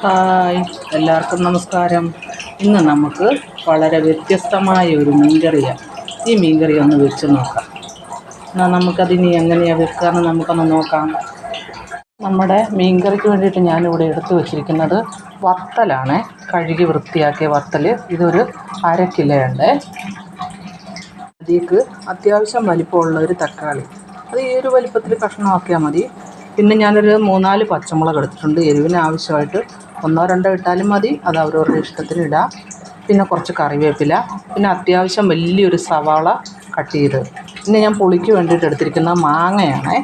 Hi എല്ലാവർക്കും നമസ്കാരം. ഇന്ന് നമുക്ക് വളരെ വ്യത്യസ്തമായ ഒരു മീൻകറിയാണ് ഈ മീൻകറി ഒന്ന് വെച്ച് നോക്കാം. എന്നാൽ നമുക്കതിനി എങ്ങനെയാണ് വെക്കാമെന്ന് നമുക്കൊന്ന് നോക്കാം. നമ്മുടെ മീൻകറിക്ക് വേണ്ടിയിട്ട് ഞാനിവിടെ എടുത്തു വച്ചിരിക്കുന്നത് വത്തലാണ്. കഴുകി വൃത്തിയാക്കിയ വത്തൽ ഇതൊരു അര കിലോയുണ്ട്. അതിലേക്ക് അത്യാവശ്യം വലിപ്പമുള്ള ഒരു തക്കാളി. അത് ഈ ഒരു വലിപ്പത്തിൽ കഷ്ണമാക്കിയാൽ മതി. പിന്നെ ഞാനൊരു മൂന്നാൽ പച്ചമുളക് എടുത്തിട്ടുണ്ട്. എരിവിന് ആവശ്യമായിട്ട് ഒന്നോ രണ്ടോ ഇട്ടാലും മതി. അത് അവരവരുടെ ഇഷ്ടത്തിന് ഇടാം. പിന്നെ കുറച്ച് കറിവേപ്പില. പിന്നെ അത്യാവശ്യം വലിയൊരു സവാള കട്ട് ചെയ്ത്. പിന്നെ ഞാൻ പുളിക്ക് വേണ്ടിയിട്ട് എടുത്തിരിക്കുന്ന മാങ്ങയാണേ.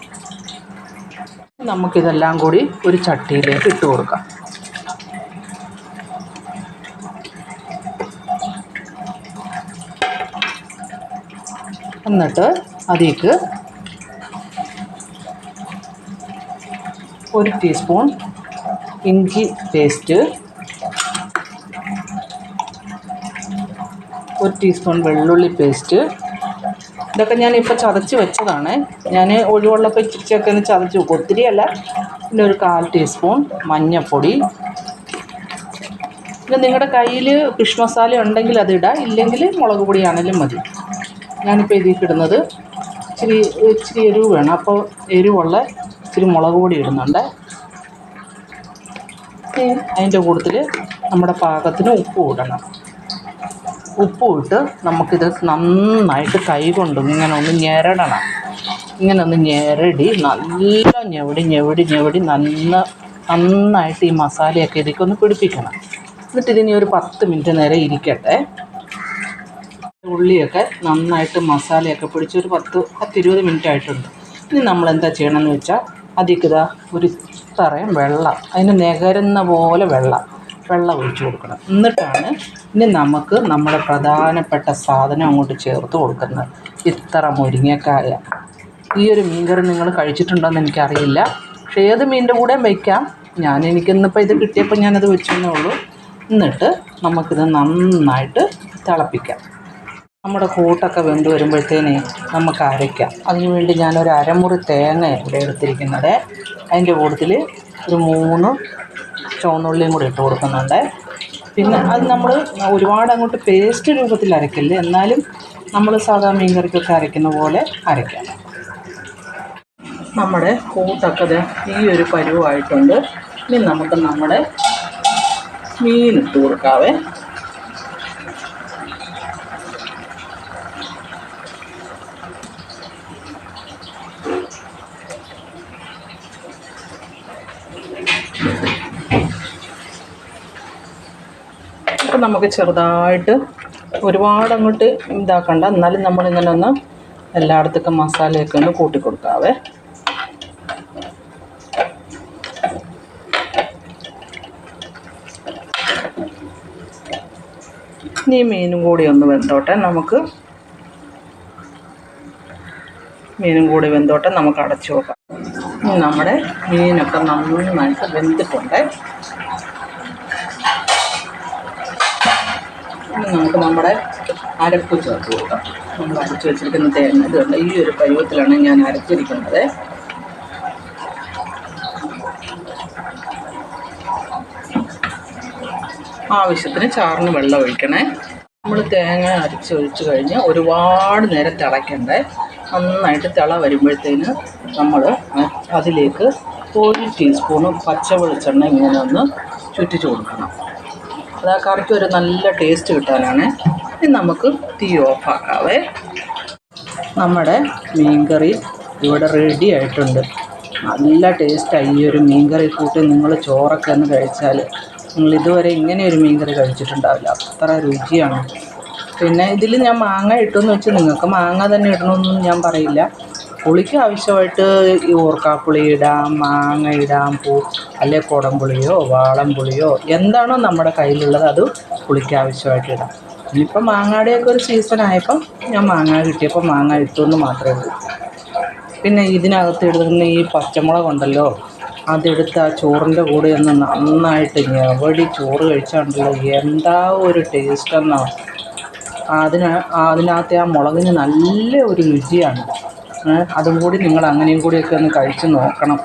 നമുക്കിതെല്ലാം കൂടി ഒരു ചട്ടിയിലേക്ക് ഇട്ട് കൊടുക്കാം. എന്നിട്ട് അതിലേക്ക് ഒരു ടീസ്പൂൺ ഇഞ്ചി പേസ്റ്റ്. ഒരു ടീസ്പൂൺ വെള്ളുള്ളി പേസ്റ്റ്. ഇതൊക്കെ ഞാൻ ഇപ്പോൾ ചതച്ച് വെച്ചതാണ്. ഞാൻ ഒഴിവുള്ളപ്പോൾ ഇച്ചിരിച്ചൊക്കെ ഒന്ന് ചതച്ച് വെക്കും. ഒത്തിരിയല്ല പിന്നെ ഒരു കാൽ ടീസ്പൂൺ മഞ്ഞൾപ്പൊടി പിന്നെ നിങ്ങളുടെ കയ്യിൽ ഫിഷ് മസാല ഉണ്ടെങ്കിൽ അതിടാം ഇല്ലെങ്കിൽ മുളക് പൊടിയാണെങ്കിലും മതി. ഞാനിപ്പോൾ ഇതിലേക്ക് ഇടുന്നത്. ഇച്ചിരി ഇച്ചിരി എരിവ് വേണം. അപ്പോൾ എരിവുള്ള ഇച്ചിരി മുളക് പൊടി ഇടുന്നുണ്ട്. ഇനി അതിന്റെ കൂട്ടത്തിൽ നമ്മുടെ പാകത്തിന് ഉപ്പ് ഇടണം ഉപ്പ് ഇട്ട് നമുക്കിത് നന്നായിട്ട് കൈ കൊണ്ട് ഇങ്ങനെ ഒന്ന് ഞെരടണം. ഇങ്ങനെ ഒന്ന് ഞെരടി നല്ല ഞെവടി ഞെവടി ഞെവടി നന്ന നന്നായിട്ട് ഈ മസാലയൊക്കെ ഇതിലേക്ക് ഒന്ന് പിടിപ്പിക്കണം. എന്നിട്ട് ഇതിനി ഒരു പത്ത് മിനിറ്റ് നേരം ഇരിക്കട്ടെ. ഉള്ളിയൊക്കെ നന്നായിട്ട് മസാലയൊക്കെ പിടിച്ച് ഒരു പത്ത് പത്തിരുപത് മിനിറ്റ് ആയിട്ടുണ്ട് ഇനി നമ്മൾ എന്താ ചെയ്യണമെന്ന് വെച്ചാൽ അതിക്കിതാ ഒരു ഇത്രയും വെള്ളം അതിന് നികരുന്ന പോലെ വെള്ളം വെള്ളം ഒഴിച്ച് കൊടുക്കണം. എന്നിട്ടാണ് ഇനി നമുക്ക് നമ്മുടെ പ്രധാനപ്പെട്ട സാധനം അങ്ങോട്ട് ചേർത്ത് കൊടുക്കുന്നത്. ഇത്ര മുരിങ്ങക്കായ. ഈ ഒരു മീൻകറി നിങ്ങൾ കഴിച്ചിട്ടുണ്ടോയെന്ന് എനിക്കറിയില്ല. പക്ഷേ ഏത് മീനിന്റെ കൂടെയും വയ്ക്കാം ഞാൻ എനിക്കിന്നിപ്പോൾ ഇത് കിട്ടിയപ്പോൾ ഞാനത് വെച്ചെന്നേ ഉള്ളൂ. എന്നിട്ട് നമുക്കിത് നന്നായിട്ട് തിളപ്പിക്കാം. നമ്മുടെ കൂട്ടൊക്കെ വെന്ത് വരുമ്പോഴത്തേനെ നമുക്ക് അരയ്ക്കാം. അതിനു വേണ്ടി ഞാനൊരു അരമുറി തേങ്ങ ഇവിടെ എടുത്തിരിക്കുന്നത്. അതിന്റെ കൂട്ടത്തിൽ ഒരു മൂന്ന് ചുവന്നുള്ളിയും കൂടി ഇട്ട് കൊടുക്കുന്നുണ്ട്. പിന്നെ അത് നമ്മൾ ഒരുപാട് അങ്ങോട്ട് പേസ്റ്റ് രൂപത്തിൽ അരയ്ക്കില്ല? എന്നാലും നമ്മൾ സാധാ മീൻ കറിക്കൊക്കെ അരയ്ക്കുന്ന പോലെ അരയ്ക്കാം. നമ്മുടെ കൂട്ടൊക്കെ ഈ ഒരു പരുവായിട്ടുണ്ട്. ഇനി നമുക്ക് നമ്മുടെ മീൻ ഇട്ട് കൊടുക്കാവേ. നമുക്ക് ചെറുതായിട്ട് ഒരുപാട് അങ്ങോട്ട് ഇതാക്കണ്ട. എന്നാലും നമ്മളിങ്ങനെ ഒന്ന് എല്ലായിടത്തേക്കും മസാലയൊക്കെ ഒന്ന് കൂട്ടി കൊടുക്കാവേ. ഇനി മീനും കൂടി ഒന്ന് വെന്തോട്ടെ. നമുക്ക് മീനും കൂടി വെന്തോട്ടെ. നമുക്ക് അടച്ചു നോക്കാം നമ്മുടെ മീനൊക്കെ നന്നായിട്ട് വെന്തിട്ടുണ്ട്. ഇനി നമുക്ക് നമ്മുടെ അരപ്പ് ചേർത്ത് കൊടുക്കാം. നമ്മൾ അരച്ച് വെച്ചിരിക്കുന്ന തേങ്ങ ഇതുണ്ട് ഈ ഒരു പരുവത്തിലാണ് ഞാൻ അരച്ചിരിക്കുന്നത്. ആവശ്യത്തിന് ചാറിന് വെള്ളം ഒഴിക്കണേ. നമ്മൾ തേങ്ങ അരച്ചൊഴിച്ച് കഴിഞ്ഞ് ഒരുപാട് നേരം തിളയ്ക്കണ്ടേ. നന്നായിട്ട് തിള വരുമ്പോഴത്തേന് നമ്മൾ അതിലേക്ക് ഒരു ടീസ്പൂണ് പച്ച വെളിച്ചെണ്ണ ഇങ്ങനെ ഒന്ന് ചുറ്റിച്ച് കൊടുക്കണം. അത് ആ കറിക്ക് ഒരു നല്ല ടേസ്റ്റ് കിട്ടാനാണ്. ഇനി നമുക്ക് തീ ഓഫാക്കാവേ നമ്മുടെ മീൻകറി ഇവിടെ റെഡി ആയിട്ടുണ്ട്. നല്ല ടേസ്റ്റായി ഈ ഒരു മീൻകറി കൂട്ടി നിങ്ങൾ ചോറൊക്കെ ഒന്ന് കഴിച്ചാൽ. നിങ്ങൾ ഇതുവരെ ഇങ്ങനെ ഒരു മീൻകറി കഴിച്ചിട്ടുണ്ടാവില്ല. അത്ര രുചിയാണ്. പിന്നെ ഇതിൽ ഞാൻ മാങ്ങ ഇട്ടെന്ന് വെച്ച് നിങ്ങൾക്ക് മാങ്ങ തന്നെ ഇടണമെന്നൊന്നും ഞാൻ പറയില്ല. പുളിക്ക് ആവശ്യമായിട്ട് ഈ ഓർക്കാപ്പുളി ഇടാം മാങ്ങ ഇടാം പൂ അല്ലെ കുടംപുളിയോ വാളംപുളിയോ എന്താണോ നമ്മുടെ കയ്യിലുള്ളത് അത് പുളിക്ക് ആവശ്യമായിട്ട് ഇടാം. ഇനിയിപ്പോൾ മാങ്ങാടെയൊക്കെ ഒരു സീസൺ ആയപ്പം ഞാൻ മാങ്ങ കിട്ടിയപ്പോൾ മാങ്ങ ഇട്ടു എന്ന് മാത്രമേ ഉള്ളൂ. പിന്നെ ഇതിനകത്ത് ഇടുന്ന ഈ പച്ചമുളക് ഉണ്ടല്ലോ അതെടുത്ത് ആ ചോറിന്റെ കൂടെ ഒന്ന് നന്നായിട്ട് ഞവടി ചോറ് കഴിച്ചാണ്ടല്ലോ എന്താ ഒരു ടേസ്റ്റ് എന്നോ. അതിന് അതിനകത്തെ ആ മുളകിന് നല്ല ഒരു രുചിയാണ്. അതും കൂടി നിങ്ങൾ അങ്ങനെയും കൂടിയൊക്കെ ഒന്ന് കഴിച്ചു നോക്കണം.